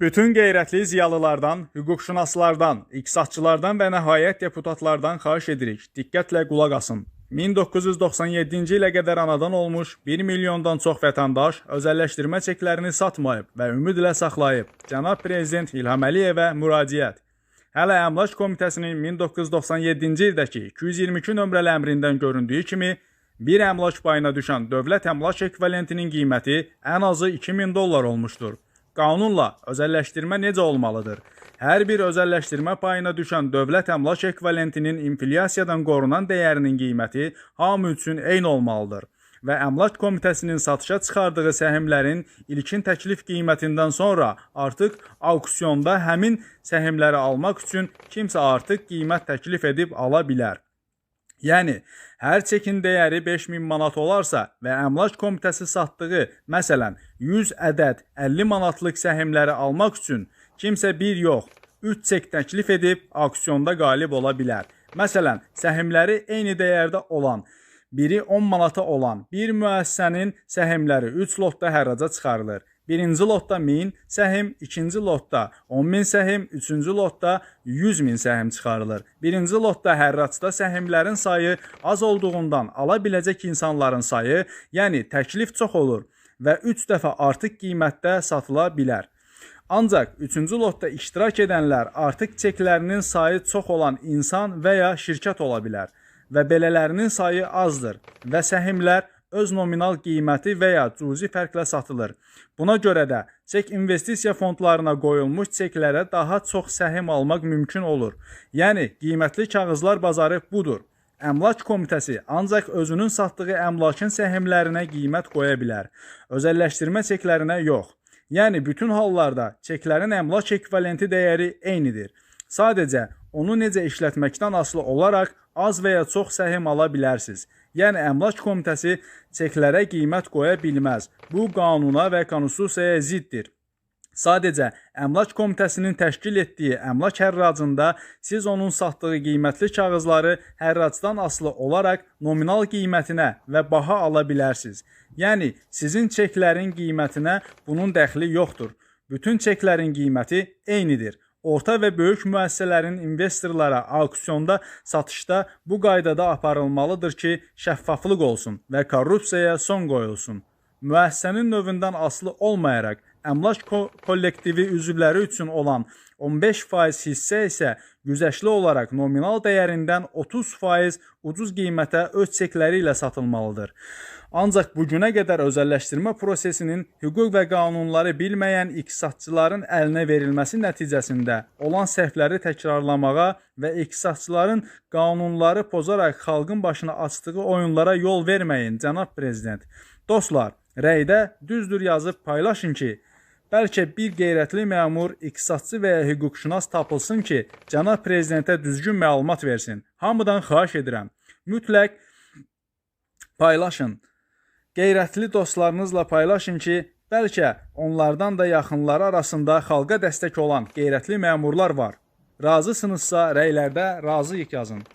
Bütün qeyrətli ziyalılardan, hüquqşünaslardan, iqtisadçılardan və nəhayət deputatlardan xahiş edirik, diqqətlə qulaq asın. 1997-ci ilə qədər anadan olmuş 1 milyondan çox vətəndaş özəlləşdirmə çeklərini satmayıb və ümidlə saxlayıb. Cənab Prezident İlham Əliyevə müraciət. Hələ Əmlak Komitəsinin 1997-ci ildəki 222 nömrəli əmrindən göründüyü kimi, bir əmlak payına düşən dövlət əmlak ekvivalentinin qiyməti ən azı 2000 dollar olmuşdur. Qanunla özəlləşdirmə necə olmalıdır? Hər bir özəlləşdirmə payına düşən dövlət əmlak ekvivalentinin inflyasiyadan qorunan dəyərinin qiyməti hamı üçün eyni olmalıdır və Əmlak Komitəsinin satışa çıxardığı səhmlərin ilkin təklif qiymətindən sonra artıq auksionda həmin səhmləri almaq üçün kimsə artıq qiymət təklif edib ala bilər. Yəni, hər çekin dəyəri 5000 manat olarsa və Əmlak Komitəsi satdığı, məsələn, 100 ədəd 50 manatlıq səhmləri almaq üçün kimsə bir yox, 3 çek təklif edib auksionda qalib ola bilər. Məsələn, səhmləri eyni dəyərdə olan, biri 10 manata olan bir müəssisənin səhmləri 3 lotda hərraca çıxarılır. Birinci lotda 1000 səhm, ikinci lotda 10000 səhm, üçüncü lotda 100 min səhm çıxarılır. Birinci lotda hərracda səhmlərin sayı az olduğundan ala biləcək insanların sayı, yəni təklif çox olur və 3 dəfə artıq qiymətdə satıla bilər. Ancaq 3-cü lotda iştirak edənlər artıq çeklərinin sayı çox olan insan və ya şirkət ola bilər və belələrinin sayı azdır və səhmlər öz nominal qiyməti və ya cüzi fərqlə satılır. Buna görə də çek investisiya fondlarına qoyulmuş çeklərə daha çox səhm almaq mümkün olur. Yəni qiymətli kağızlar bazarı budur. Əmlak Komitəsi ancaq özünün satdığı əmlakın səhmlərinə qiymət qoya bilər. Özəlləşdirmə çeklərinə yox. Yəni bütün hallarda çeklərin əmlak ekvivalenti dəyəri eynidir. Sadəcə onu necə işlətməkdən asılı olaraq az və ya çox səhm ala bilərsiniz. Yəni Əmlak Komitəsi çeklərə qiymət qoya bilməz. Bu qanuna və konstitusiyaya ziddir. Sadəcə Əmlak Komitəsinin təşkil etdiyi əmlak hərracında siz onun satdığı qiymətli kağızları hərracdan asılı olaraq nominal qiymətinə və baha ala bilərsiniz. Yəni sizin çeklərin qiymətinə bunun dəxli yoxdur. Bütün çeklərin qiyməti eynidir. Orta və böyük müəssisələrin investorlara auksionda satışda bu qaydada aparılmalıdır ki, şəffaflıq olsun və korrupsiyaya son qoyulsun. Müəssisənin növündən asılı olmayaraq əmlak ko kollektivi üzvləri üçün olan 15% hissə isə güzəştli olaraq nominal dəyərindən 30% ucuz qiymətə öz çekləri ilə satılmalıdır. Ancaq bu günə qədər özəlləşdirmə prosesinin hüquq və qanunları bilməyən iqtisadçıların əlinə verilməsi nəticəsində olan səhvləri təkrarlamağa və iqtisadçıların qanunları pozaraq xalqın başına açdığı oyunlara yol verməyin, cənab prezident. Dostlar, rəydə düzdür yazıb paylaşın ki, Bəlkə bir qeyrətli məmur, iqtisadçı və ya hüquqşünas tapılsın ki, cənab prezidentə düzgün məlumat versin. Hamıdan xahiş edirəm. Mütləq paylaşın. Qeyrətli dostlarınızla paylaşın ki, bəlkə onlardan da yaxınları arasında xalqa dəstək olan qeyrətli məmurlar var. Razısınızsa rəylərdə razıyıq yazın.